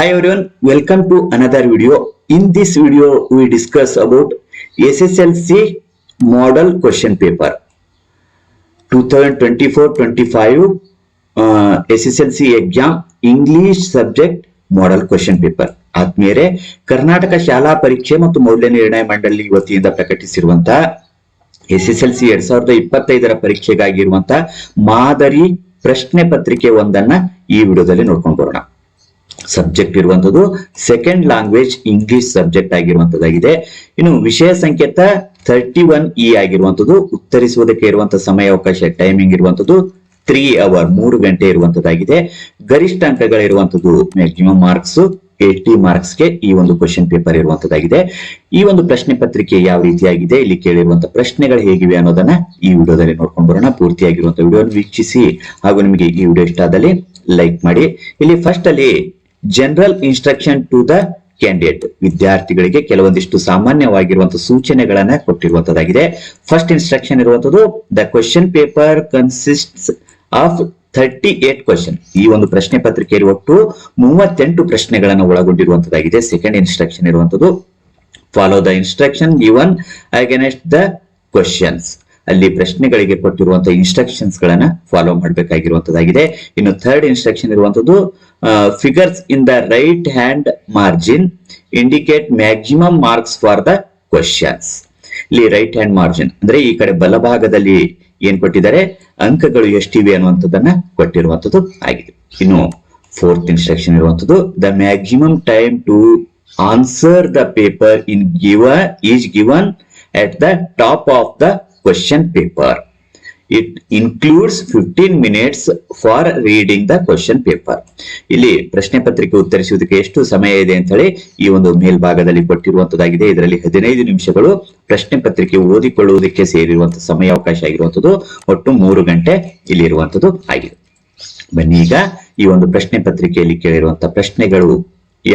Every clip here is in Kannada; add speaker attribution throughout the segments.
Speaker 1: Hi everyone, welcome to another video. In this video, we discuss about SSLC model question paper 2024-25 uh, SSLC exam English subject model question paper ಆದ್ಮೇಲೆ ಕರ್ನಾಟಕ ಶಾಲಾ ಪರೀಕ್ಷೆ ಮತ್ತು ಮೌಲ್ಯ ನಿರ್ಣಯ ಮಂಡಳಿ ವತಿಯಿಂದ ಪ್ರಕಟಿಸಿರುವಂತಹ ಎಸ್ ಎಸ್ ಎಲ್ ಸಿ ಎರಡ್ ಸಾವಿರದ ಇಪ್ಪತ್ತೈದರ ಪರೀಕ್ಷೆಗಾಗಿರುವಂತಹ ಮಾದರಿ ಪ್ರಶ್ನೆ ಪತ್ರಿಕೆ ಒಂದನ್ನ ಈ ವಿಡಿಯೋದಲ್ಲಿ ನೋಡ್ಕೊಂಡು ಬರೋಣ ಸಬ್ಜೆಕ್ಟ್ ಇರುವಂತದ್ದು ಸೆಕೆಂಡ್ ಲ್ಯಾಂಗ್ವೇಜ್ ಇಂಗ್ಲಿಷ್ ಸಬ್ಜೆಕ್ಟ್ ಆಗಿರುವಂತದ್ದಾಗಿದೆ ಇನ್ನು ವಿಷಯ ಸಂಕೇತ ಥರ್ಟಿ ಒನ್ e ಇ ಆಗಿರುವಂತದ್ದು ಉತ್ತರಿಸುವುದಕ್ಕೆ ಇರುವಂತಹ ಸಮಯಾವಕಾಶ ಟೈಮಿಂಗ್ ಇರುವಂತದ್ದು ತ್ರೀ ಅವರ್ ಮೂರು ಗಂಟೆ ಇರುವಂತದ್ದಾಗಿದೆ ಗರಿಷ್ಠ ಅಂಕಗಳಿರುವಂತದ್ದು ಮ್ಯಾಕ್ಸಿಮಮ್ ಮಾರ್ಕ್ಸ್ ಏಟಿ ಮಾರ್ಕ್ಸ್ ಗೆ ಈ ಒಂದು ಕ್ವಶನ್ ಪೇಪರ್ ಇರುವಂತದ್ದಾಗಿದೆ ಈ ಒಂದು ಪ್ರಶ್ನೆ ಪತ್ರಿಕೆ ಯಾವ ರೀತಿಯಾಗಿದೆ ಇಲ್ಲಿ ಕೇಳಿರುವಂತಹ ಪ್ರಶ್ನೆಗಳು ಹೇಗಿವೆ ಅನ್ನೋದನ್ನ ಈ ವಿಡಿಯೋದಲ್ಲಿ ನೋಡ್ಕೊಂಡು ಬರೋಣ ಪೂರ್ತಿಯಾಗಿರುವಂತಹ ವಿಡಿಯೋ ವೀಕ್ಷಿಸಿ ಹಾಗೂ ನಿಮಗೆ ಈ ವಿಡಿಯೋ ಇಷ್ಟ ಆದಲ್ಲಿ ಲೈಕ್ ಮಾಡಿ ಇಲ್ಲಿ ಫಸ್ಟ್ ಅಲ್ಲಿ general instruction to the candidate ವಿದ್ಯಾರ್ಥಿಗಳಿಗೆ ಕೆಲವೊಂದಿಷ್ಟು ಸಾಮಾನ್ಯವಾಗಿರುವಂತಹ ಸೂಚನೆಗಳನ್ನ ಕೊಟ್ಟಿರುವಂತದ್ದಾಗಿದೆ ಫಸ್ಟ್ ಇನ್ಸ್ಟ್ರಕ್ಷನ್ ಇರುವಂತದ್ದು the question paper consist of thirty eight question ಈ ಒಂದು ಪ್ರಶ್ನೆ ಪತ್ರಿಕೆಯಲ್ಲಿ ಒಟ್ಟು ಮೂವತ್ತೆಂಟು ಪ್ರಶ್ನೆಗಳನ್ನು ಒಳಗೊಂಡಿರುವಂತದ್ದಾಗಿದೆ ಸೆಕೆಂಡ್ ಇನ್ಸ್ಟ್ರಕ್ಷನ್ ಇರುವಂತದ್ದು follow the instruction even against the questions ಅಲ್ಲಿ ಪ್ರಶ್ನೆಗಳಿಗೆ ಕೊಟ್ಟಿರುವಂತಹ ಇನ್ಸ್ಟ್ರಕ್ಷನ್ಸ್ ಗಳನ್ನ ಫಾಲೋ ಮಾಡಬೇಕಾಗಿರುವಂತದ್ದಾಗಿದೆ ಇನ್ನು ಥರ್ಡ್ ಇನ್ಸ್ಟ್ರಕ್ಷನ್ ಇರುವಂತದ್ದು figures in the right hand margin indicate maximum marks for the questions ಇಲ್ಲಿ ರೈಟ್ ಹ್ಯಾಂಡ್ ಮಾರ್ಜಿನ್ ಅಂದ್ರೆ ಈ ಕಡೆ ಬಲಭಾಗದಲ್ಲಿ ಏನ್ ಕೊಟ್ಟಿದ್ದಾರೆ ಅಂಕಗಳು ಎಷ್ಟಿವೆ ಅನ್ನುವಂಥದ್ದನ್ನ ಕೊಟ್ಟಿರುವಂತದ್ದು ಆಗಿದೆ ಇನ್ನು ಫೋರ್ತ್ ಇನ್ಸ್ಟ್ರಕ್ಷನ್ ಇರುವಂತದ್ದು the maximum time to answer the paper in given is given at the top of the question paper. It includes fifteen minutes for reading the question paper ಇಲ್ಲಿ ಪ್ರಶ್ನೆ ಪತ್ರಿಕೆ ಉತ್ತರಿಸುವುದಕ್ಕೆ ಎಷ್ಟು ಸಮಯ ಇದೆ ಅಂತ ಹೇಳಿ ಈ ಒಂದು ಮೇಲ್ಭಾಗದಲ್ಲಿ ಕೊಟ್ಟಿರುವಂತದ್ದಾಗಿದೆ ಇದರಲ್ಲಿ ಹದಿನೈದು ನಿಮಿಷಗಳು ಪ್ರಶ್ನೆ ಪತ್ರಿಕೆ ಓದಿಕೊಳ್ಳುವುದಕ್ಕೆ ಸೇರಿರುವಂತಹ ಸಮಯಾವಕಾಶ ಆಗಿರುವಂತದ್ದು ಒಟ್ಟು ಮೂರು ಗಂಟೆ ಇಲ್ಲಿ ಇರುವಂತದ್ದು ಆಗಿದೆ ಬನ್ನಿ ಈಗ ಈ ಒಂದು ಪ್ರಶ್ನೆ ಪತ್ರಿಕೆಯಲ್ಲಿ ಕೇಳಿರುವಂತಹ ಪ್ರಶ್ನೆಗಳು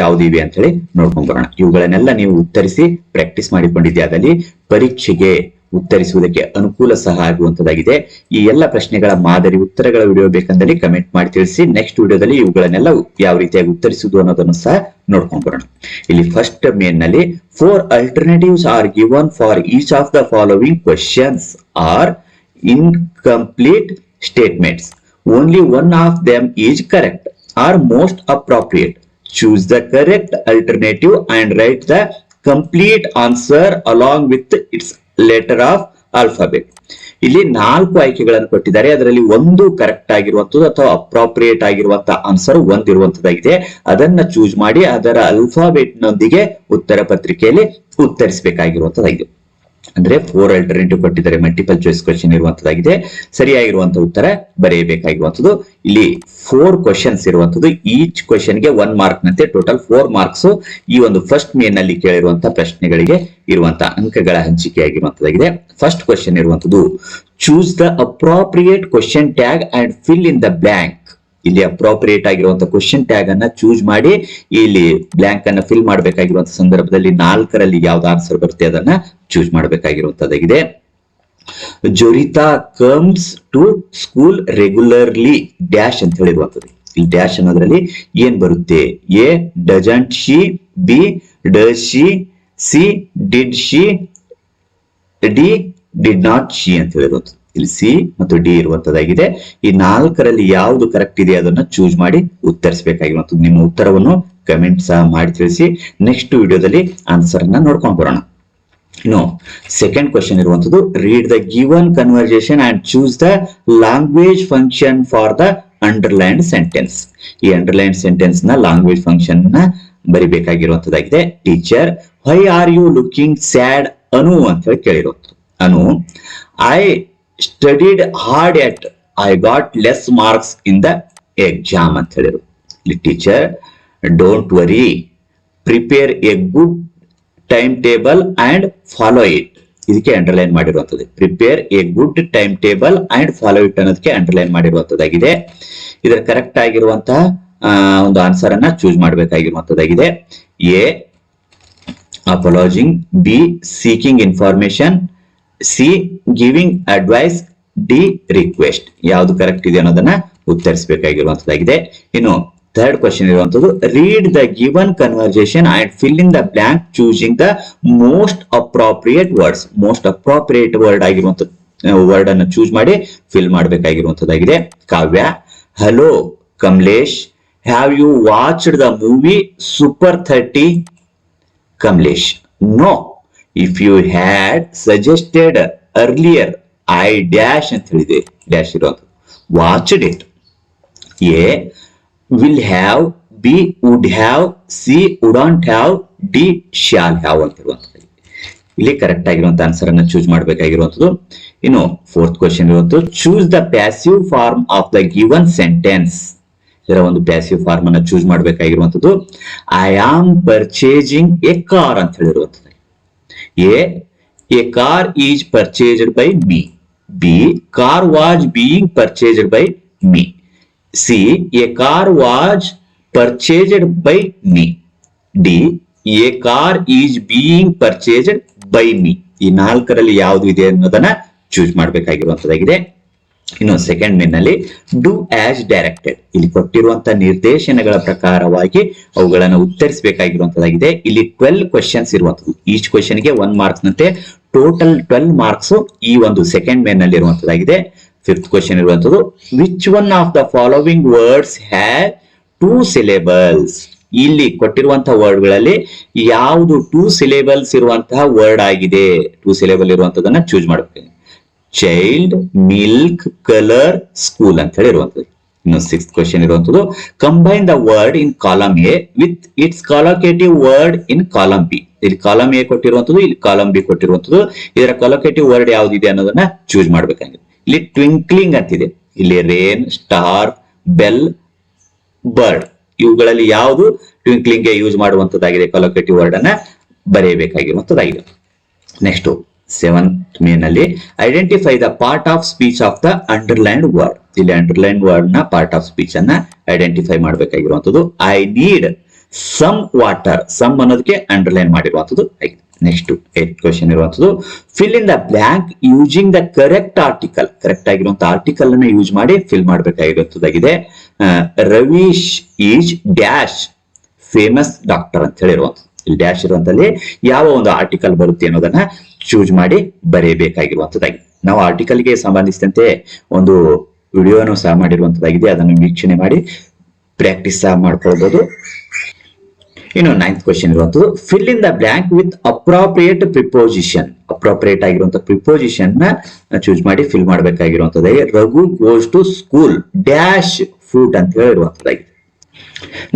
Speaker 1: ಯಾವುದಿವೆ ಅಂತ ಹೇಳಿ ನೋಡ್ಕೊಂಡು ಬರೋಣ ಇವುಗಳನ್ನೆಲ್ಲ ನೀವು ಉತ್ತರಿಸಿ ಪ್ರಾಕ್ಟೀಸ್ ಮಾಡಿಕೊಂಡಿದ್ದೆ ಅದರಲ್ಲಿ ಪರೀಕ್ಷೆಗೆ ಉತ್ತರಿಸುವುದಕ್ಕೆ ಅನುಕೂಲ ಸಹ ಆಗುವಂತದಾಗಿದೆ ಈ ಎಲ್ಲ ಪ್ರಶ್ನೆಗಳ ಮಾದರಿ ಉತ್ತರಗಳ ವಿಡಿಯೋ ಬೇಕಂದಲ್ಲಿ ಕಮೆಂಟ್ ಮಾಡಿ ತಿಳಿಸಿ ನೆಕ್ಸ್ಟ್ ವಿಡಿಯೋದಲ್ಲಿ ಇವುಗಳನ್ನೆಲ್ಲ ಯಾವ ರೀತಿಯಾಗಿ ಉತ್ತರಿಸುವುದು ಅನ್ನೋದನ್ನು ಸಹ ನೋಡ್ಕೊಂಡು ಬರೋಣ ಇಲ್ಲಿ ಫಸ್ಟ್ ಮೇನ್ ನಲ್ಲಿ four alternatives are given for each of the following questions are incomplete statements only one of them is correct or most appropriate choose the correct alternative and write the complete answer along with its letter of alphabet ಇಲ್ಲಿ ನಾಲ್ಕು ಆಯ್ಕೆಗಳನ್ನು ಕೊಟ್ಟಿದ್ದಾರೆ ಅದರಲ್ಲಿ ಒಂದು ಕರೆಕ್ಟ್ ಆಗಿರುವಂತದ್ದು ಅಥವಾ ಅಪ್ರಾಪ್ರಿಯೇಟ್ ಆಗಿರುವಂತಹ ಆನ್ಸರ್ ಒಂದಿರುವಂತದ್ದಾಗಿದೆ ಅದನ್ನ ಚೂಸ್ ಮಾಡಿ ಅದರ ಅಲ್ಫಾಬೆಟ್ನೊಂದಿಗೆ ಉತ್ತರ ಪತ್ರಿಕೆಯಲ್ಲಿ ಉತ್ತರಿಸಬೇಕಾಗಿರುವಂತದ್ದಾಗಿದೆ ಅಂದ್ರೆ ಫೋರ್ ಆಲ್ಟರ್ನೇಟಿವ್ ಕೊಟ್ಟಿದ್ದಾರೆ ಮಲ್ಟಿಪಲ್ ಚಾಯ್ಸ್ ಕ್ವಶನ್ ಇರುವಂತದ್ದಾಗಿದೆ ಸರಿಯಾಗಿರುವಂತ ಉತ್ತರ ಬರೆಯಬೇಕಾಗಿರುವಂತದ್ದು ಇಲ್ಲಿ ಫೋರ್ ಕ್ವಶನ್ಸ್ ಇರುವಂತದ್ದು ಈಚ್ ಕ್ವಶನ್ ಗೆ ಒನ್ ಮಾರ್ಕ್ ನಂತೆ ಟೋಟಲ್ ಫೋರ್ ಮಾರ್ಕ್ಸ್ ಈ ಒಂದು ಫಸ್ಟ್ ಮೇನ್ ನಲ್ಲಿ ಕೇಳಿರುವಂತಹ ಪ್ರಶ್ನೆಗಳಿಗೆ ಇರುವಂತಹ ಅಂಕಗಳ ಹಂಚಿಕೆ ಆಗಿರುವಂತದ್ದಾಗಿದೆ ಫಸ್ಟ್ ಕ್ವಶನ್ ಇರುವಂತದ್ದು choose the appropriate question tag and fill in the blank ಇಲ್ಲಿ ಅಪ್ರೋಪ್ರಿಯೇಟ್ ಆಗಿರುವಂತಹ ಕ್ವಶನ್ ಟ್ಯಾಗ್ ಅನ್ನ ಚೂಸ್ ಮಾಡಿ ಇಲ್ಲಿ ಬ್ಲಾಂಕ್ ಅನ್ನ ಫಿಲ್ ಮಾಡಬೇಕಾಗಿರುವಂತಹ ಸಂದರ್ಭದಲ್ಲಿ ನಾಲ್ಕರಲ್ಲಿ ಯಾವ್ದು ಆನ್ಸರ್ ಬರುತ್ತೆ ಅದನ್ನ choose ಮಾಡಬೇಕಾಗಿರುವಂತದ್ದಾಗಿದೆ Jorita comes to school regularly dash ಅಂತ ಹೇಳಿರುವಂತದ್ದು ಇಲ್ಲಿ ಡ್ಯಾಶ್ ಅನ್ನೋದ್ರಲ್ಲಿ ಏನ್ ಬರುತ್ತೆ A doesn't she B does she C did she D did not she ಅಂತ ಹೇಳಿರುವಂಥದ್ದು ಇಲ್ಲಿ ಸಿ ಮತ್ತು ಡಿ ಇರುವಂತದ್ದಾಗಿದೆ ಈ ನಾಲ್ಕರಲ್ಲಿ ಯಾವುದು ಕರೆಕ್ಟ್ ಇದೆ ಅದನ್ನ ಚೂಸ್ ಮಾಡಿ ಉತ್ತರಿಸಬೇಕಾಗಿ ಮತ್ತು ನಿಮ್ಮ ಉತ್ತರವನ್ನು ಕಮೆಂಟ್ ಸಹ ಮಾಡಿ ತಿಳಿಸಿ ನೆಕ್ಸ್ಟ್ ವಿಡಿಯೋದಲ್ಲಿ ಆನ್ಸರ್ ಅನ್ನ ನೋಡ್ಕೊಂಡ್ ಬರೋಣ ಇನ್ನು ಸೆಕೆಂಡ್ ಕ್ವಶನ್ ಇರುವಂತದ್ದು read the given conversation and choose the language function for the underline sentence ಈ ಅಂಡರ್ಲೈನ್ ಸೆಂಟೆನ್ಸ್ ನ ಲ್ಯಾಂಗ್ವೇಜ್ ಫಂಕ್ಷನ್ ನ ಬರಿಬೇಕಾಗಿರುವಂತದ್ದಾಗಿದೆ teacher why are you looking sad Anu ಅಂತ ಹೇಳಿ Anu I studied hard yet I got less marks in the exam ಅಂತ ಹೇಳಿದರು ಇಲ್ಲಿ teacher don't worry prepare a good time table and follow it ಇದಕ್ಕೆ ಅಂಡರ್ಲೈನ್ ಮಾಡಿರುವಂತದ್ದು prepare a good time table and follow it ಅನ್ನೋದಕ್ಕೆ ಅಂಡರ್ಲೈನ್ ಮಾಡಿರುವಂತದ್ದಾಗಿದೆ ಇದರ ಕರೆಕ್ಟ್ ಆಗಿರುವಂತಹ ಒಂದು ಆನ್ಸರ್ ಅನ್ನ choose ಮಾಡಬೇಕಾಗಿರುವಂತದ್ದಾಗಿದೆ A apologising B seeking information C giving advice D request ಯಾವುದು ಕರೆಕ್ಟ್ ಇದೆ ಅನ್ನೋದನ್ನ ಉತ್ತರಿಸಬೇಕಾಗಿರುವಂತದ್ದಾಗಿದೆ ಇನ್ನು ಥರ್ಡ್ ಕ್ವಶನ್ ಇರುವಂತದ್ದು read the given conversation and fill in the blank choosing the most appropriate words most appropriate word ಆಗಿರುವಂತ ವರ್ಡ್ ಅನ್ನು ಚೂಸ್ ಮಾಡಿ fill ಮಾಡಬೇಕಾಗಿರುವಂತದ್ದಾಗಿದೆ Kavya hello Kamlesh have you watched the movie super thirty Kamlesh no if you had suggested earlier I dash ಅಂತ ಹೇಳಿದೆ ಡ್ಯಾಶ್ ಇರೋದು watched A will have B would have C wouldn't have D shall have ಅಂತ ಇರುವಂಥದ್ದು ಇಲ್ಲಿ ಕರೆಕ್ಟ್ ಆಗಿರುವಂತಹ ಆನ್ಸರ್ ಅನ್ನ ಚೂಸ್ ಮಾಡಬೇಕಾಗಿರುವಂಥದ್ದು ಇನ್ನು ಫೋರ್ತ್ ಕ್ವಶನ್ ಇರುವಂಥದ್ದು choose the passive form of the given sentence ಇದರ ಒಂದು ಪ್ಯಾಸಿವ್ ಫಾರ್ಮ್ ಅನ್ನ choose ಮಾಡಬೇಕಾಗಿರುವಂಥದ್ದು I am purchasing a car ಅಂತ ಹೇಳಿರುವಂಥದ್ದು A. A car is purchased by me. B. Car was being purchased by me. C. A car was purchased by me. D. A car is being purchased by me. ಈ ನಾಲ್ಕರಲ್ಲಿ ಯಾವುದು ಇದೆ ಅನ್ನೋದನ್ನ ಚೂಸ್ ಮಾಡಬೇಕಾಗಿರುವಂತದ್ದಾಗಿದೆ ಇನ್ನು ಸೆಕೆಂಡ್ ನಲ್ಲಿ ಡೂ ಆಸ್ ಡೈರೆಕ್ಟೆಡ್ ಇಲ್ಲಿ ಕೊಟ್ಟಿರುವಂತಹ ನಿರ್ದೇಶನಗಳ ಪ್ರಕಾರವಾಗಿ ಅವುಗಳನ್ನು ಉತ್ತರಿಸಬೇಕಾಗಿರುವಂತದಾಗಿದೆ ಇಲ್ಲಿ ಟ್ವೆಲ್ ಕ್ವಶನ್ಸ್ ಇರುವಂತದ್ದು ಈಚ್ ಗೆ ಒನ್ ಮಾರ್ಕ್ಸ್ ನಂತೆ ಟೋಟಲ್ ಟ್ವೆಲ್ ಮಾರ್ಕ್ಸ್ ಈ ಒಂದು ಸೆಕೆಂಡ್ ನಲ್ಲಿ ಇರುವಂತದಾಗಿದೆ ಫಿಫ್ತ್ ಕ್ವಶನ್ ಇರುವಂತದ್ದು which one of the following words have two syllables ಇಲ್ಲಿ ಕೊಟ್ಟಿರುವಂತಹ ಗಳಲ್ಲಿ ಯಾವುದು ಟೂ ಸಿಲೆಬಲ್ಸ್ ಇರುವಂತಹ ವರ್ಡ್ ಆಗಿದೆ ಟೂ ಸಿಲೆಬಲ್ ಇರುವಂತದನ್ನ ಚೂಸ್ ಮಾಡಬೇಕು ಚೈಲ್ಡ್ ಮಿಲ್ಕ್ ಕಲರ್ ಸ್ಕೂಲ್ ಅಂತ ಹೇಳಿ ಇರುವಂತದ್ದು ಇನ್ನು ಸಿಕ್ಸ್ ಕ್ವಶನ್ ಇರುವಂತದ್ದು combine the word in column A with its collocative word in column B ಇಲ್ಲಿ ಕಾಲಂ ಎ ಕೊಟ್ಟಿರುವಂತದ್ದು ಇಲ್ಲಿ ಕಾಲಂ ಬಿ ಕೊಟ್ಟಿರುವಂತದ್ದು ಇದರ ಕಾಲೋಕೇಟಿವ್ ವರ್ಡ್ ಯಾವ್ದಿದೆ ಅನ್ನೋದನ್ನ ಚೂಸ್ ಮಾಡ್ಬೇಕಾಗಿದೆ ಇಲ್ಲಿ ಟ್ವಿಂಕ್ಲಿಂಗ್ ಅಂತಿದೆ ಇಲ್ಲಿ ರೇನ್ ಸ್ಟಾರ್ ಬೆಲ್ ಬರ್ಡ್ ಇವುಗಳಲ್ಲಿ ಯಾವುದು ಟ್ವಿಂಕ್ಲಿಂಗ್ ಗೆ ಯೂಸ್ ಮಾಡುವಂತದ್ದಾಗಿದೆ ಕಾಲೋಕೇಟಿವ್ ವರ್ಡ್ ಅನ್ನ ಬರೆಯಬೇಕಾಗಿರುವಂತದ್ದಾಗಿದೆ ನೆಕ್ಸ್ಟ್ ಸೆವೆಂತ್ ಮೇನಲ್ಲಿ identify the part of speech of the underline word ಇಲ್ಲಿ ಅಂಡರ್ಲೈನ್ ವರ್ಡ್ ನ ಪಾರ್ಟ್ ಆಫ್ ಸ್ಪೀಚ್ ಅನ್ನ identify ಮಾಡಬೇಕಾಗಿರುವಂತದ್ದು I need some water some ಅನ್ನೋದಕ್ಕೆ ಅಂಡರ್ಲೈನ್ ಮಾಡಿರುವಂಥದ್ದು ನೆಕ್ಸ್ಟ್ ಏಟ್ ಕ್ವಶನ್ ಇರುವಂತದ್ದು fill in the blank using the correct article correct ಆಗಿರುವಂತಹ ಆರ್ಟಿಕಲ್ ಅನ್ನ ಯೂಸ್ ಮಾಡಿ ಫಿಲ್ ಮಾಡಬೇಕಾಗಿರುವಂತದ್ದಾಗಿದೆ Ravish is dash famous doctor ಅಂತ ಹೇಳಿರುವಂಥದ್ದು ಇಲ್ಲಿ ಡ್ಯಾಶ್ ಇರುವಂತಲ್ಲಿ ಯಾವ ಒಂದು ಆರ್ಟಿಕಲ್ ಬರುತ್ತೆ ಅನ್ನೋದನ್ನ ಚೂಸ್ ಮಾಡಿ ಬರೆಯಬೇಕಾಗಿರುವಂತದ್ದಾಗಿದೆ ನಾವು ಆರ್ಟಿಕಲ್ಗೆ ಸಂಬಂಧಿಸಿದಂತೆ ಒಂದು ವಿಡಿಯೋನು ಸಹ ಮಾಡಿರುವಂತದ್ದಾಗಿದೆ ಅದನ್ನು ವೀಕ್ಷಣೆ ಮಾಡಿ ಪ್ರಾಕ್ಟೀಸ್ ಸಹ ಮಾಡ್ಕೊಳ್ಬಹುದು ಇನ್ನು ನೈನ್ತ್ ಕ್ವಶನ್ ಇರುವಂತದ್ದು fill in the blank with appropriate preposition appropriate ಆಗಿರುವಂತ ಪ್ರಿಪೋಸಿಷನ್ ನ ಚೂಸ್ ಮಾಡಿ fill ಮಾಡಬೇಕಾಗಿರುವಂತದ್ದಾಗಿ Raghu goes to school dash food ಅಂತ ಹೇಳಿರುವಂತದ್ದಾಗಿದೆ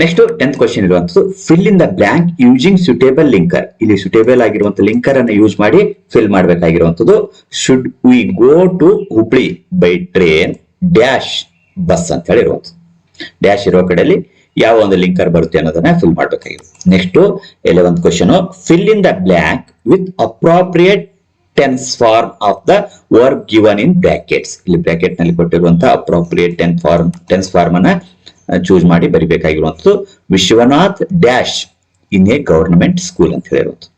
Speaker 1: ನೆಕ್ಸ್ಟ್ ಟೆಂತ್ ಕ್ವಶನ್ ಇರುವಂತದ್ದು fill in the blank using suitable linker ಇಲ್ಲಿ ಸುಟೇಬಲ್ ಆಗಿರುವಂತ ಲಿಂಕರ್ ಅನ್ನು ಯೂಸ್ ಮಾಡಿ fill ಮಾಡಬೇಕಾಗಿರುವಂತದ್ದು should we go to Hubli by train dash bus ಅಂತ ಹೇಳಿರುವಂಥದ್ದು ಡ್ಯಾಶ್ ಇರೋ ಕಡೆಯಲ್ಲಿ ಯಾವ ಒಂದು ಲಿಂಕರ್ ಬರುತ್ತೆ ಅನ್ನೋದನ್ನ ಫಿಲ್ ಮಾಡಬೇಕಾಗಿದೆ next eleventh question fill in the blank with appropriate tense form of the work given in brackets ಇಲ್ಲಿ ಬ್ರಾಕೆಟ್ ನಲ್ಲಿ ಕೊಟ್ಟಿರುವಂತಹ appropriate ten form tense form ಅನ್ನ ಚೂಸ್ ಮಾಡಿ ಬರಿಬೇಕಾಗಿರುವಂಥದ್ದು Vishwanath dash in a government school ಅಂತ ಹೇಳಿರುವಂಥದ್ದು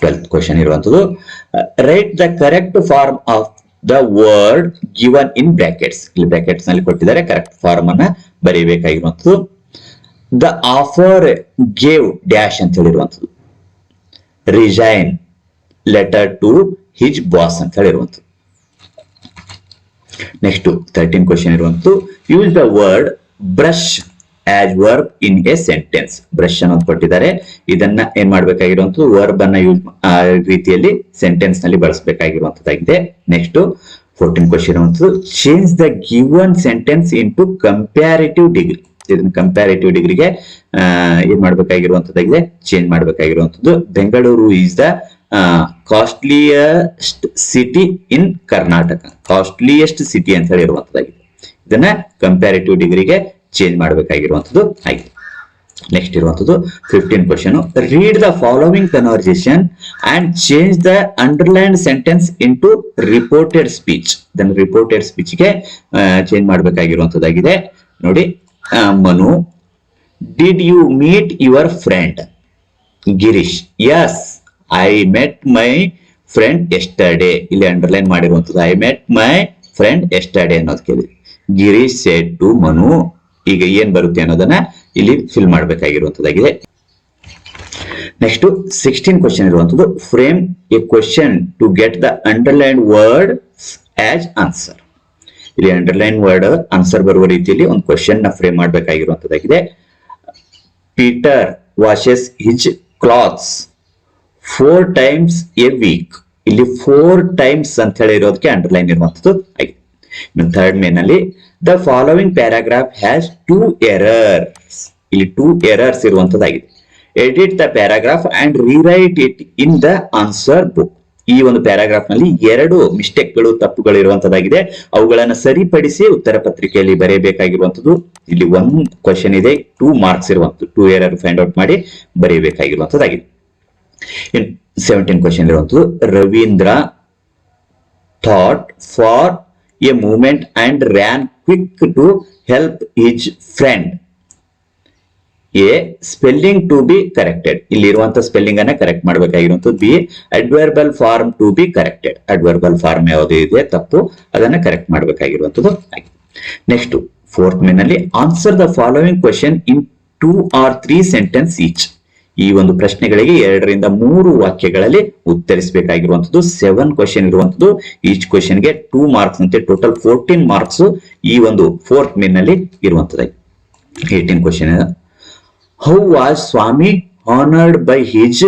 Speaker 1: ಟ್ವೆಲ್ತ್ ಕ್ವಶನ್ ಇರುವಂಥದ್ದು write the correct form of the word given in brackets ಇಲ್ಲಿ ಬ್ರ್ಯಾಕೆಟ್ಸ್ ನಲ್ಲಿ ಕೊಟ್ಟಿದ್ದಾರೆ ಕರೆಕ್ಟ್ ಫಾರ್ಮ್ ಅನ್ನ ಬರೀಬೇಕಾಗಿರುವಂಥದ್ದು ದ ಆಫರ್ ಗೇವ್ ಡ್ಯಾಶ್ ಅಂತ ಹೇಳಿರುವಂಥದ್ದು resign letter to his boss ಅಂತ ಹೇಳಿರುವಂಥದ್ದು ನೆಕ್ಸ್ಟ್ ತರ್ಟೀನ್ ಕ್ವಶನ್ ಇರುವಂತದ್ದು use the word brush as verb in a sentence brush ಅನ್ನೋದು ಕೊಟ್ಟಿದ್ದಾರೆ ಇದನ್ನ ಏನ್ ಮಾಡ್ಬೇಕಾಗಿರುವಂತದ್ದು ವರ್ಬ್ ಅನ್ನ ಯೂಸ್ ರೀತಿಯಲ್ಲಿ ಸೆಂಟೆನ್ಸ್ ನಲ್ಲಿ ಬಳಸಬೇಕಾಗಿರುವಂತದ್ದಾಗಿದೆ next fourteen question change the given sentence into comparative degree ಇದನ್ನ ಕಂಪ್ಯಾರಿಟಿವ್ ಡಿಗ್ರಿಗೆ ಏನ್ ಮಾಡ್ಬೇಕಾಗಿರುವಂತದ್ದಾಗಿದೆ change ಮಾಡ್ಬೇಕಾಗಿರುವಂತದ್ದು Bengaluru is the costliest city in Karnataka costliest city ಅಂತ ಹೇಳಿ ಇದನ್ನ ಕಂಪ್ಯಾರಿಟಿವ್ ಡಿಗ್ರಿಗೆ ಚೇಂಜ್ ಮಾಡಬೇಕಾಗಿರುವಂತದ್ದು ಆಯ್ತು ನೆಕ್ಸ್ಟ್ ಇರುವಂತದ್ದು fifteen question read the following conversation and change the underline sentence into reported speech ಇದನ್ನು ರಿಪೋರ್ಟೆಡ್ ಗೆ ಚೇಂಜ್ ಮಾಡಬೇಕಾಗಿರುವಂತದ್ದಾಗಿದೆ ನೋಡಿ Manu did you meet your friend Girish yes I met my friend yesterday ಇಲ್ಲಿ ಅಂಡರ್ಲೈನ್ ಮಾಡಿರುವಂತದ್ದು I met my friend yesterday ಅನ್ನೋದು ಕೇಳಿ ಗಿರಿ ಸೆಡ್ ಟು ಮನು ಈಗ ಏನ್ ಬರುತ್ತೆ ಅನ್ನೋದನ್ನ ಇಲ್ಲಿ ಫಿಲ್ ಮಾಡಬೇಕಾಗಿರುವಂತದ್ದಾಗಿದೆ ನೆಕ್ಸ್ಟ್ ಸಿಕ್ಸ್ಟೀನ್ ಕ್ವಶನ್ ಇರುವಂತದ್ದು frame a question to get the underline word as answer ಇಲ್ಲಿ ಅಂಡರ್ಲೈನ್ ವರ್ಡ್ ಆನ್ಸರ್ ಬರುವ ರೀತಿಯಲ್ಲಿ ಒಂದು ಕ್ವಶನ್ ನ frame ಮಾಡಬೇಕಾಗಿರುವಂತದ್ದಾಗಿದೆ Peter washes his clothes four times a week ಇಲ್ಲಿ ಫೋರ್ ಟೈಮ್ಸ್ ಅಂತ ಹೇಳಿರೋದಕ್ಕೆ ಅಂಡರ್ಲೈನ್ ಇರುವಂತದ್ದು ಆಗಿದೆ third the following paragraph has two errors ಇಲ್ಲಿ two errors ಇರುವಂತದ್ದಾಗಿದೆ edit the paragraph and rewrite it in the answer book ಈ ಒಂದು ಪ್ಯಾರಾಗ್ರಾಫ್ ನಲ್ಲಿ ಎರಡು ಮಿಸ್ಟೇಕ್ ಗಳು ತಪ್ಪುಗಳು ಇರುವಂತದ್ದಾಗಿದೆ ಅವುಗಳನ್ನು ಸರಿಪಡಿಸಿ ಉತ್ತರ ಪತ್ರಿಕೆಯಲ್ಲಿ ಬರೆಯಬೇಕಾಗಿರುವಂತದ್ದು ಇಲ್ಲಿ ಒಂದು ಕ್ವಶನ್ ಇದೆ ಟೂ ಮಾರ್ಕ್ಸ್ ಇರುವಂತದ್ದು ಟೂ ಎರರ್ ಫೈಂಡ್ ಔಟ್ ಮಾಡಿ ಬರೆಯಬೇಕಾಗಿರುವಂತದ್ದಾಗಿದೆ ಸೆವೆಂಟೀನ್ ಕ್ವಶನ್ ಇರುವಂತದ್ದು Ravindra thought for a movement and ran quick to help his friend. A spelling to be corrected ಇಲ್ಲಿ ಸ್ಪೆಲ್ಲಿಂಗ್ ಅನ್ನ correct ಮಾಡಬೇಕಾಗಿರುವಂತದ್ದು B adverbial form to be corrected adverbial form ಯಾವುದು ಇದೆ ತಪ್ಪು ಅದನ್ನ ಕರೆಕ್ಟ್ ಮಾಡಬೇಕಾಗಿರುವಂತದ್ದು ನೆಕ್ಸ್ಟ್ ಫೋರ್ತ್ ಮೇನಲ್ಲಿ answer the following question in two or three sentence each ಈ ಒಂದು ಪ್ರಶ್ನೆಗಳಿಗೆ ಎರಡರಿಂದ ಮೂರು ವಾಕ್ಯಗಳಲ್ಲಿ ಉತ್ತರಿಸಬೇಕಾಗಿರುವಂತದ್ದು ಸೆವೆನ್ ಕ್ವಶನ್ ಇರುವಂತದ್ದು ಈಚ್ ಗೆ ಟೂ ಮಾರ್ಕ್ಸ್ ಅಂತೆ ಟೋಟಲ್ ಫೋರ್ಟೀನ್ ಮಾರ್ಕ್ಸ್ ಈ ಒಂದು ಫೋರ್ತ್ ಮಿನ್ ನಲ್ಲಿ ಇರುವಂತದ್ದು eighteen question how was Swami honoured by his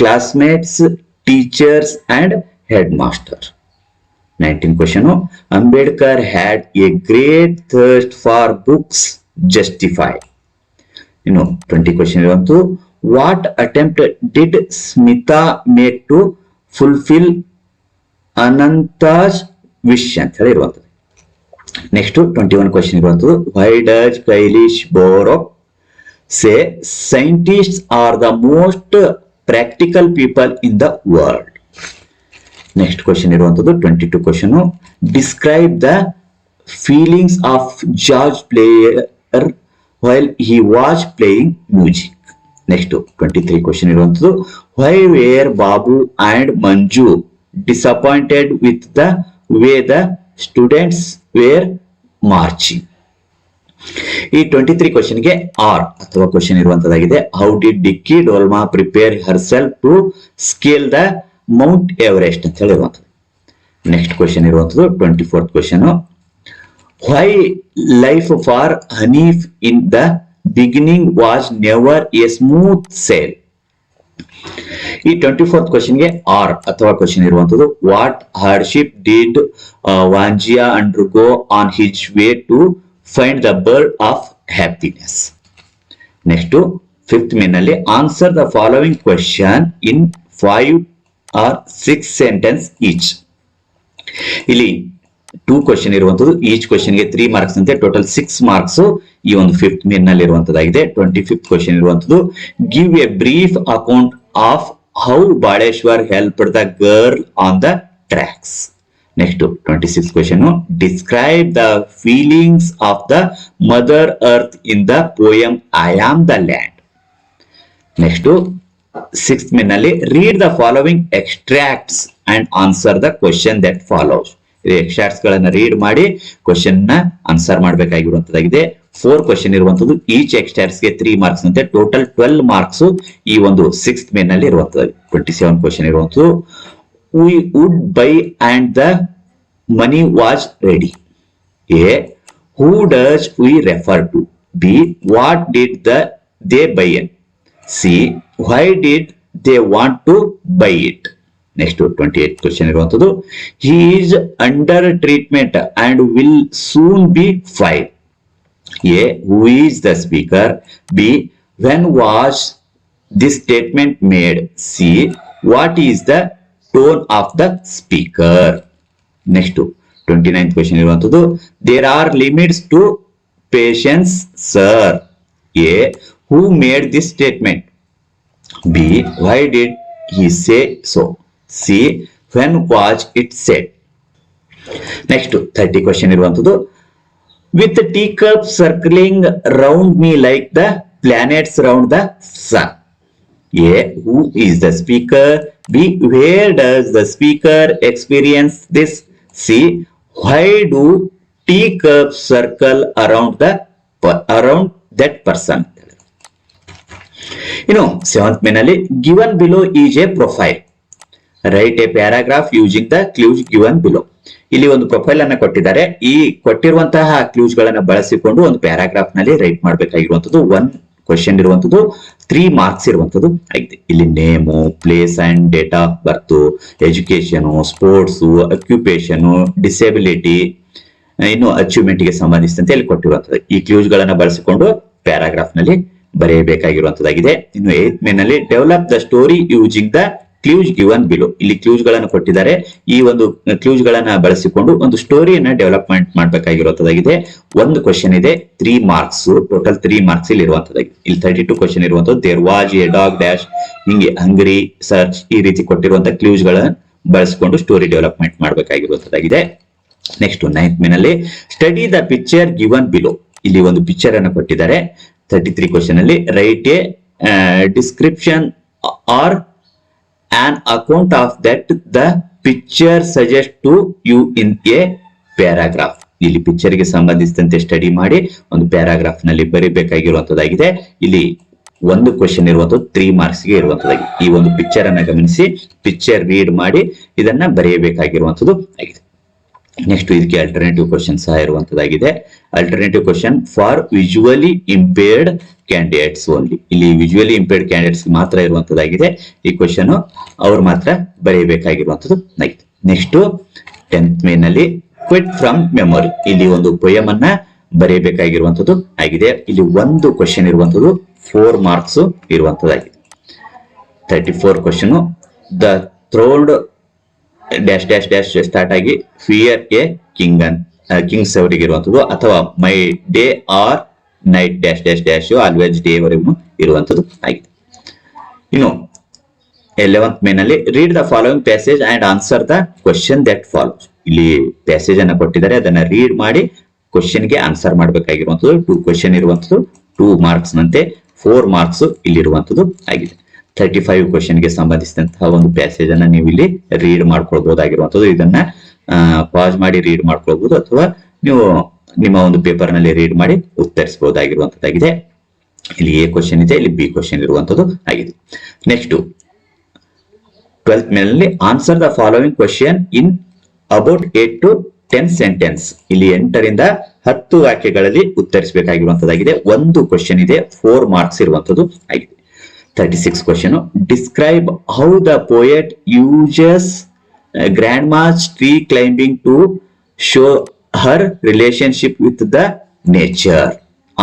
Speaker 1: classmates teachers and headmaster nineteen question Ambedkar had a great thirst for books justify ಇನ್ನು twenty question ಇರುವಂತೂ what attempt did Smita make to fulfil Ananta's wish ಅಂತ ಹೇಳಿ ಇರುವಂಥದ್ದು ನೆಕ್ಸ್ಟ್ ಟ್ವೆಂಟಿ ಒನ್ ಕ್ವಶನ್ ಇರುವಂಥದ್ದು why does Kailash Boro say scientist are the most practical people in the world next question ಇರುವಂಥದ್ದು twenty two question describe the feelings of George player while he watch playing music next twenty three question ಇರುವಂತದ್ದು why were Babu and Manju disappointed with the way the students were marching ಈ ಟ್ವೆಂಟಿ ತ್ರೀ ಗೆ ಆರ್ ಅಥವಾ question ಇರುವಂತದಾಗಿದೆ how did Dicky Dolma prepare her herself to scale the Mount Everest ಅಂತ ಹೇಳಿರುವಂಥದ್ದು ನೆಕ್ಸ್ಟ್ ಕ್ವಶನ್ ಇರುವಂತದ್ದು twenty fourth question why life for Hanif in the beginning was never a smooth sail ಈ ಟ್ವೆಂಟಿ ಫೋರ್ತ್ ಗೆ ಆರ್ ಅಥವಾ ಕ್ವಶನ್ ಇರುವಂತದ್ದು what hardship did Wanjia under go on his way to find the bird of happiness next fifth main ಅಲ್ಲಿ answer the following question in five or six sentence each ಇಲ್ಲಿ ಟೂ ಕ್ವಶನ್ ಇರುವಂತದ್ದು ಈಚ್ ಗೆ ತ್ರೀ ಮಾರ್ಕ್ಸ್ ಅಂತೆ ಟೋಟಲ್ ಸಿಕ್ಸ್ ಮಾರ್ಕ್ಸ್ ಈ ಒಂದು ಫಿಫ್ತ್ ಮೇನ್ ನಲ್ಲಿ ಇರುವಂತದ್ದಾಗಿದೆ ಟ್ವೆಂಟಿ ಫಿಫ್ತ್ ಕ್ವಶನ್ ಇರುವಂತದ್ದು give a brief account of how Baleshwar help the girl on the tracks next twenty six question describe the feelings of the mother earth in the poem I am the land next six ನಲ್ಲಿ read the following extracts and answer the question that follows shorts ಗಳನ್ನ ರೀಡ್ ಮಾಡಿ ಕ್ವಶನ್ ನ ಆನ್ಸರ್ ಮಾಡಬೇಕಾಗಿರುವಂತದ್ದಾಗಿದೆ ಫೋರ್ ಕ್ವಶನ್ ಇರುವಂತದ್ದು ಈಚ್ ಎಕ್ಸ್ಟ್ಯಾಟ್ಸ್ ಗೆ ತ್ರೀ ಮಾರ್ಕ್ಸ್ ಅಂತೆ ಟೋಟಲ್ ಟ್ವೆಲ್ ಮಾರ್ಕ್ಸ್ ಈ ಒಂದು ಸಿಕ್ಸ್ ಮೇನ್ ನಲ್ಲಿ ಇರುವಂತದ್ದು ಟ್ವೆಂಟಿ ಸೆವೆನ್ ಕ್ವಶನ್ ಇರುವಂತದ್ದು we would buy and the money was ready A who does we refer to B what did the they buy and C why did they want to buy it Next to 28th question, he is under treatment and will soon be fine. A. Who is the speaker? B. When was this statement made? C. What is the tone of the speaker? Next to 29th question, there are limits to patience, sir. A. Who made this statement? B. Why did he say so? C when watch it set next thirty question ಇರುವಂತದ್ದು with tea cup circling round me like the planets round the sun A who is the speaker B where does the speaker experience this C why do tea cup circle around the around that person ಇನ್ನು ಸೆವೆಂತ್ ಮೇನಲ್ಲಿ given below is a profile write a paragraph using the clues given below ಇಲ್ಲಿ ಒಂದು ಪ್ರೊಫೈಲ್ ಅನ್ನ ಕೊಟ್ಟಿದ್ದಾರೆ ಈ ಕೊಟ್ಟಿರುವಂತಹ ಕ್ಲೂಸ್ ಗಳನ್ನ ಬಳಸಿಕೊಂಡು ಒಂದು ಪ್ಯಾರಾಗ್ರಾಫ್ ನಲ್ಲಿ ರೈಟ್ ಮಾಡಬೇಕಾಗಿರುವಂತದ್ದು ಒನ್ ಕ್ವಶನ್ ಇರುವಂತದ್ದು ತ್ರೀ ಮಾರ್ಕ್ಸ್ ಇರುವಂತದ್ದು ಆಗಿದೆ ಇಲ್ಲಿ name place and date of birth education sports occupation disability ಇನ್ನು ಅಚೀವ್ಮೆಂಟ್ ಗೆ ಸಂಬಂಧಿಸಿದಂತೆ ಇಲ್ಲಿ ಕೊಟ್ಟಿರುವಂತದ್ದು ಈ ಕ್ಲೂಸ್ ಗಳನ್ನ ಬಳಸಿಕೊಂಡು ಪ್ಯಾರಾಗ್ರಾಫ್ ನಲ್ಲಿ ಬರೆಯಬೇಕಾಗಿರುವಂತದ್ದಾಗಿದೆ ಇನ್ನು ಏತ್ ಮೇನ್ ನಲ್ಲಿ develop the story using the clues given below ಇಲ್ಲಿ ಕ್ಲೂಸ್ ಗಳನ್ನು ಕೊಟ್ಟಿದ್ದಾರೆ ಈ ಒಂದು ಕ್ಲೂಸ್ ಗಳನ್ನ ಬಳಸಿಕೊಂಡು ಒಂದು ಸ್ಟೋರಿಯನ್ನ ಡೆವಲಪ್ಮೆಂಟ್ ಮಾಡಬೇಕಾಗಿರುವಂತದ್ದಾಗಿದೆ ಒಂದು ಕ್ವಶನ್ ಇದೆ three marks total three marks ಇಲ್ಲಿ ಇಲ್ಲಿ ತರ್ಟಿ ಟು ಕ್ವಶನ್ ಇರುವಂತದ್ದು there was a dog dash ಹಿಂಗೆ ಹಂಗ್ರಿ ಸರ್ಚ್ ಈ ರೀತಿ ಕೊಟ್ಟಿರುವಂತಹ ಕ್ಲೂಸ್ ಗಳನ್ನ ಬಳಸಿಕೊಂಡು ಸ್ಟೋರಿ ಡೆವಲಪ್ಮೆಂಟ್ ಮಾಡಬೇಕಾಗಿರುವಂತದ್ದಾಗಿದೆ next ninth ಮಿನಲ್ಲಿ study the picture given below ಇಲ್ಲಿ ಒಂದು ಪಿಕ್ಚರ್ ಅನ್ನು ಕೊಟ್ಟಿದ್ದಾರೆ ತರ್ಟಿ ತ್ರೀ ಕ್ವಶನ್ ಅಲ್ಲಿ write a description or an account of that the picture suggests to you in a paragraph. ಇಲ್ಲಿ ಪಿಕ್ಚರ್ ಗೆ ಸಂಬಂಧಿಸಿದಂತೆ ಸ್ಟಡಿ ಮಾಡಿ ಒಂದು ಪ್ಯಾರಾಗ್ರಾಫ್ ನಲ್ಲಿ ಬರೀಬೇಕಾಗಿರುವಂತದ್ದಾಗಿದೆ ಇಲ್ಲಿ ಒಂದು ಕ್ವಶನ್ ಇರುವಂತದ್ದು ತ್ರೀ ಮಾರ್ಕ್ಸ್ ಗೆ ಇರುವಂತದ್ದಾಗಿದೆ ಈ ಒಂದು ಪಿಕ್ಚರ್ ಅನ್ನ ಗಮನಿಸಿ ಪಿಕ್ಚರ್ ರೀಡ್ ಮಾಡಿ ಇದನ್ನ ಬರೆಯಬೇಕಾಗಿರುವಂತದ್ದು ಆಗಿದೆ ನೆಕ್ಸ್ಟ್ ಇದಕ್ಕೆ ಅಲ್ಟರ್ನೇಟಿವ್ ಕ್ವಶನ್ ಸಹ ಇರುವಂತದ್ದಾಗಿದೆ alternative question for visually impaired candidates only ಇಲ್ಲಿ ವಿಜುವಲಿ ಇಂಪೇರ್ಡ್ ಕ್ಯಾಂಡಿಡೇಟ್ಸ್ ಮಾತ್ರ ಇರುವಂತದ್ದಾಗಿದೆ ಈ ಕ್ವಶನ್ ಅವ್ರು ಮಾತ್ರ ಬರೆಯಬೇಕಾಗಿರುವಂತದ್ದು ಆಗಿದೆ ನೆಕ್ಸ್ಟ್ ಟೆಂತ್ ಮೇ ನಲ್ಲಿ ಕ್ವಿಟ್ ಫ್ರಮ್ ಮೆಮೊರಿ ಇಲ್ಲಿ ಒಂದು ಪೊಯಮ್ ಅನ್ನ ಬರೆಯಬೇಕಾಗಿರುವಂತದ್ದು ಆಗಿದೆ ಇಲ್ಲಿ ಒಂದು ಕ್ವಶನ್ ಇರುವಂತದ್ದು ಫೋರ್ ಮಾರ್ಕ್ಸ್ ಇರುವಂತದ್ದಾಗಿದೆ ತರ್ಟಿ ಫೋರ್ ಕ್ವಶನ್ ದ ಥ್ರೋಲ್ಡ್ ಡ್ಯಾಶ್ ಡ್ಯಾಶ್ ಡ್ಯಾಶ್ ಸ್ಟಾರ್ಟ್ ಆಗಿ fear a king an kings ಅವರಿಗೆ ಅಥವಾ my day or night dash dash dash always day ವರೆಗೂ ಇರುವಂಥದ್ದು ಆಗಿದೆ ಇನ್ನು ಎಲೆವೆಂತ್ ಮೇ ನಲ್ಲಿ read the following passage and answer the question that follows ಇಲ್ಲಿ ಪ್ಯಾಸೇಜ್ ಅನ್ನ ಕೊಟ್ಟಿದ್ದಾರೆ ಅದನ್ನ ರೀಡ್ ಮಾಡಿ ಗೆ ಆನ್ಸರ್ ಮಾಡಬೇಕಾಗಿರುವಂತದ್ದು ಟೂ ಕ್ವಶನ್ ಇರುವಂಥದ್ದು ಟೂ ಮಾರ್ಕ್ಸ್ ನಂತೆ ಫೋರ್ ಮಾರ್ಕ್ಸ್ ಇಲ್ಲಿರುವಂತದ್ದು ಆಗಿದೆ ಥರ್ಟಿ ಫೈವ್ ಗೆ ಸಂಬಂಧಿಸಿದಂತಹ ಒಂದು ಪ್ಯಾಸೇಜ್ ಅನ್ನ ನೀವು ಇಲ್ಲಿ ರೀಡ್ ಮಾಡ್ಕೊಳ್ಬಹುದಾಗಿರುವಂತದ್ದು ಇದನ್ನ ಪಾಸ್ ಮಾಡಿ ರೀಡ್ ಮಾಡ್ಕೊಳ್ಬಹುದು ಅಥವಾ ನೀವು ನಿಮ್ಮ ಒಂದು ಪೇಪರ್ ನಲ್ಲಿ ರೀಡ್ ಮಾಡಿ ಉತ್ತರಿಸಬಹುದಾಗಿರುವಂತದ್ದಾಗಿದೆ ಇಲ್ಲಿ ಎ ಕ್ವಶನ್ ಇದೆ ಇಲ್ಲಿ ಬಿ ಕ್ವಶನ್ ಇರುವಂತದ್ದು ಆಗಿದೆ ನೆಕ್ಸ್ಟ್ ಟ್ವೆಲ್ತ್ ಮೇಲೆ answer the following question in about eight to ten sentence ಇಲ್ಲಿ ಎಂಟರಿಂದ ಹತ್ತು ವಾಕ್ಯಗಳಲ್ಲಿ ಉತ್ತರಿಸಬೇಕಾಗಿರುವಂತದ್ದಾಗಿದೆ ಒಂದು ಕ್ವಶನ್ ಇದೆ ಫೋರ್ ಮಾರ್ಕ್ಸ್ ಇರುವಂತದ್ದು ಆಗಿದೆ 36 question describe how the poet uses grandma's tree climbing to show her relationship with the nature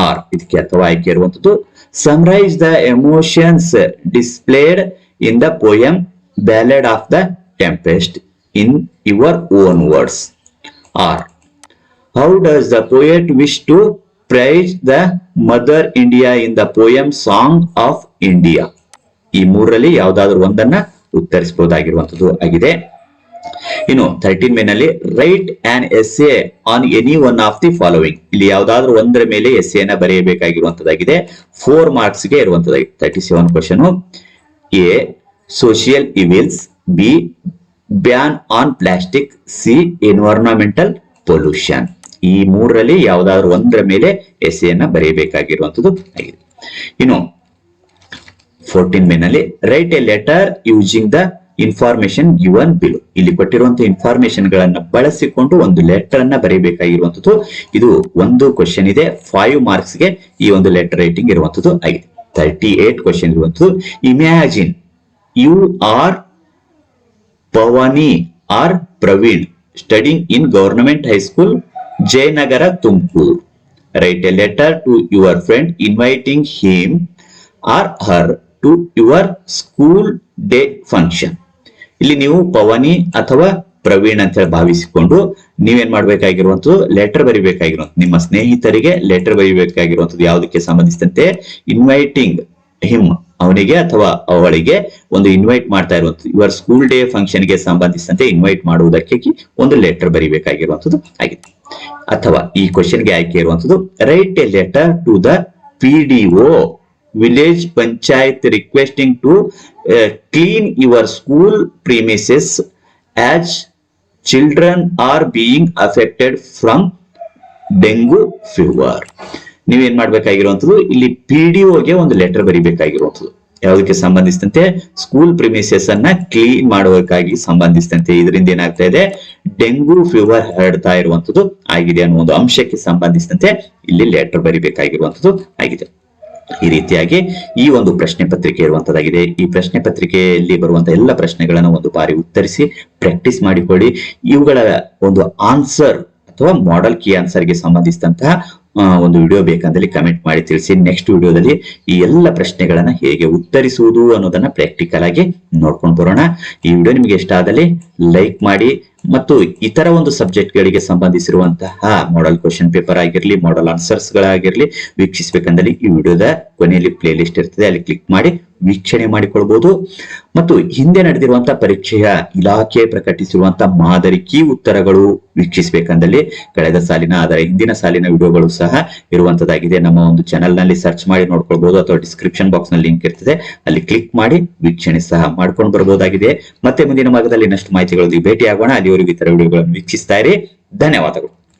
Speaker 1: or ಇದಕ್ಕೆ ಅಥವಾ ಆಯ್ಕೆ ಇರುವಂತದ್ದು summarize the emotions displayed in the poem ballad of the tempest in your own words or how does the poet wish to praise the mother india in the poem song of India ಈ ಮೂರರಲ್ಲಿ ಯಾವುದಾದ್ರೂ ಒಂದನ್ನ ಉತ್ತರಿಸಬಹುದಾಗಿರುವಂತದ್ದು ಆಗಿದೆ ಇನ್ನು ಥರ್ಟೀನ್ ಮೇ ನಲ್ಲಿ write an essay on any one of the following ಇಲ್ಲಿ ಯಾವ್ದಾದ್ರು ಒಂದರ ಮೇಲೆ ಎಸ್ ಎನ ಬರೆಯಬೇಕಾಗಿರುವಂತದ್ದಾಗಿದೆ ಫೋರ್ ಮಾರ್ಕ್ಸ್ ಗೆ ಇರುವಂತದಾಗಿದೆ thirty seven question A social evils B ban on plastic C environmental pollution ಈ ಮೂರರಲ್ಲಿ ಯಾವ್ದಾದ್ರು ಒಂದರ ಮೇಲೆ ಎಸ್ ಎನ ಬರೆಯಬೇಕಾಗಿರುವಂತದ್ದು ಆಗಿದೆ ಇನ್ನು ಫೋರ್ಟೀನ್ ಮೇನಲ್ಲಿ write a letter using the information an below ಇಲ್ಲಿ ಕೊಟ್ಟಿರುವಂತಹ ಇನ್ಫಾರ್ಮೇಶನ್ ಗಳನ್ನ ಬಳಸಿಕೊಂಡು ಒಂದು ಲೆಟರ್ ಅನ್ನ ಬರೀಬೇಕಾಗಿರುವಂತದ್ದು ಇದು ಒಂದು ಕ್ವಶನ್ ಇದೆ ಫೈವ್ ಮಾರ್ಕ್ಸ್ ಗೆ ಈ ಒಂದು ಲೆಟರ್ ರೈಟಿಂಗ್ ಇರುವಂತದ್ದು ಆಗಿದೆ ಥರ್ಟಿ ಏಟ್ ಕ್ವಶನ್ ಇರುವಂತದ್ದು imagine you are Pavani or Praveen studying in government high school Jayanagar Tumakuru write a letter to your friend inviting him or her to your school day function ಇಲ್ಲಿ ನೀವು ಪವನಿ ಅಥವಾ ಪ್ರವೀಣ್ ಅಂತ ಹೇಳಿ ಭಾವಿಸಿಕೊಂಡು ನೀವೇನ್ ಮಾಡ್ಬೇಕಾಗಿರುವಂತದ್ದು ಲೆಟರ್ ಬರಿಬೇಕಾಗಿರುವಂತ ನಿಮ್ಮ ಸ್ನೇಹಿತರಿಗೆ ಲೆಟರ್ ಬರಿಬೇಕಾಗಿರುವಂತದ್ದು ಯಾವುದಕ್ಕೆ ಸಂಬಂಧಿಸಿದಂತೆ ಇನ್ವೈಟಿಂಗ್ ಹಿಮ್ ಅವನಿಗೆ ಅಥವಾ ಅವಳಿಗೆ ಒಂದು ಇನ್ವೈಟ್ ಮಾಡ್ತಾ ಇರುವಂತ ಇವರ್ ಸ್ಕೂಲ್ ಡೇ ಫಂಕ್ಷನ್ ಗೆ ಸಂಬಂಧಿಸಿದಂತೆ ಇನ್ವೈಟ್ ಮಾಡುವುದಕ್ಕೆ ಒಂದು ಲೆಟರ್ ಬರಿಬೇಕಾಗಿರುವಂತದ್ದು ಆಗಿದೆ ಅಥವಾ ಈ ಕ್ವಶನ್ ಗೆ ಆಯ್ಕೆ ಇರುವಂತದ್ದು write a letter to the P D village panchayat requesting to uh, clean your school premises as children are being affected from fever ನೀವು ನೀವೇನ್ ಮಾಡ್ಬೇಕಾಗಿರುವಂಥದ್ದು ಇಲ್ಲಿ ಪಿ ಡಿ ಒಗೆ ಒಂದು ಲೆಟರ್ ಬರಿಬೇಕಾಗಿರುವಂಥದ್ದು ಯಾವುದಕ್ಕೆ ಸಂಬಂಧಿಸಿದಂತೆ ಸ್ಕೂಲ್ ಪ್ರಿಮಿಸಸ್ ಅನ್ನ ಕ್ಲೀನ್ ಮಾಡುವುದಕ್ಕಾಗಿ ಸಂಬಂಧಿಸಿದಂತೆ ಇದರಿಂದ ಏನಾಗ್ತಾ ಇದೆ ಡೆಂಗು ಫೀವರ್ ಹರಡ್ತಾ ಇರುವಂತದ್ದು ಆಗಿದೆ ಅನ್ನೋ ಒಂದು ಅಂಶಕ್ಕೆ ಸಂಬಂಧಿಸಿದಂತೆ ಇಲ್ಲಿ ಲೆಟರ್ ಬರೀಬೇಕಾಗಿರುವಂತದ್ದು ಆಗಿದೆ ಈ ರೀತಿಯಾಗಿ ಈ ಒಂದು ಪ್ರಶ್ನೆ ಪತ್ರಿಕೆ ಇರುವಂತದ್ದಾಗಿದೆ ಈ ಪ್ರಶ್ನೆ ಪತ್ರಿಕೆಯಲ್ಲಿ ಬರುವಂತಹ ಎಲ್ಲ ಪ್ರಶ್ನೆಗಳನ್ನು ಒಂದು ಬಾರಿ ಉತ್ತರಿಸಿ ಪ್ರಾಕ್ಟೀಸ್ ಮಾಡಿಕೊಳ್ಳಿ ಇವುಗಳ ಒಂದು ಆನ್ಸರ್ ಅಥವಾ ಮಾಡಲ್ ಕಿ ಆನ್ಸರ್ಗೆ ಸಂಬಂಧಿಸಿದಂತಹ ಒಂದು ವಿಡಿಯೋ ಬೇಕಂದಲ್ಲಿ ಕಮೆಂಟ್ ಮಾಡಿ ತಿಳಿಸಿ ನೆಕ್ಸ್ಟ್ ವಿಡಿಯೋದಲ್ಲಿ ಈ ಎಲ್ಲ ಪ್ರಶ್ನೆಗಳನ್ನ ಹೇಗೆ ಉತ್ತರಿಸುವುದು ಅನ್ನೋದನ್ನ ಪ್ರಾಕ್ಟಿಕಲ್ ಆಗಿ ನೋಡ್ಕೊಂಡು ಬರೋಣ ಈ ವಿಡಿಯೋ ನಿಮಗೆ ಇಷ್ಟ ಆದಲ್ಲಿ ಲೈಕ್ ಮಾಡಿ ಮತ್ತು ಇತರ ಒಂದು ಸಬ್ಜೆಕ್ಟ್ ಗಳಿಗೆ ಸಂಬಂಧಿಸಿರುವಂತಹ ಮಾಡಲ್ ಕ್ವಶನ್ ಪೇಪರ್ ಆಗಿರಲಿ ಮಾಡಲ್ ಆನ್ಸರ್ಸ್ ಗಳಾಗಿರ್ಲಿ ವೀಕ್ಷಿಸಬೇಕಂದ್ರೆ ಈ ವಿಡಿಯೋದ ಕೊನೆಯಲ್ಲಿ ಪ್ಲೇ ಲಿಸ್ಟ್ ಇರ್ತದೆ ಅಲ್ಲಿ ಕ್ಲಿಕ್ ಮಾಡಿ ವೀಕ್ಷಣೆ ಮಾಡಿಕೊಳ್ಬಹುದು ಮತ್ತು ಹಿಂದೆ ನಡೆದಿರುವಂತಹ ಪರೀಕ್ಷೆಯ ಇಲಾಖೆ ಪ್ರಕಟಿಸಿರುವಂತಹ ಮಾದರಿ ಕೀ ಉತ್ತರಗಳು ವೀಕ್ಷಿಸಬೇಕಂದಲ್ಲಿ ಕಳೆದ ಸಾಲಿನ ಆದರೆ ಹಿಂದಿನ ಸಾಲಿನ ವಿಡಿಯೋಗಳು ಸಹ ಇರುವಂತದ್ದಾಗಿದೆ ನಮ್ಮ ಒಂದು ಚಾನಲ್ ನಲ್ಲಿ ಸರ್ಚ್ ಮಾಡಿ ನೋಡ್ಕೊಳ್ಬಹುದು ಅಥವಾ ಡಿಸ್ಕ್ರಿಪ್ಷನ್ ಬಾಕ್ಸ್ ನಲ್ಲಿ ಲಿಂಕ್ ಇರ್ತದೆ ಅಲ್ಲಿ ಕ್ಲಿಕ್ ಮಾಡಿ ವೀಕ್ಷಣೆ ಸಹ ಮಾಡ್ಕೊಂಡು ಬರಬಹುದಾಗಿದೆ ಮತ್ತೆ ಮುಂದಿನ ಭಾಗದಲ್ಲಿ ಇನ್ನಷ್ಟು ಮಾಹಿತಿಗಳು ಭೇಟಿಯಾಗೋಣ ಅಲ್ಲಿ ಇಲ್ಲಿಯವರೆಗೂ ಇತರ ವಿಡಿಯೋಗಳನ್ನು ವೀಕ್ಷಿಸ್ತಾ ಇರಿ ಧನ್ಯವಾದಗಳು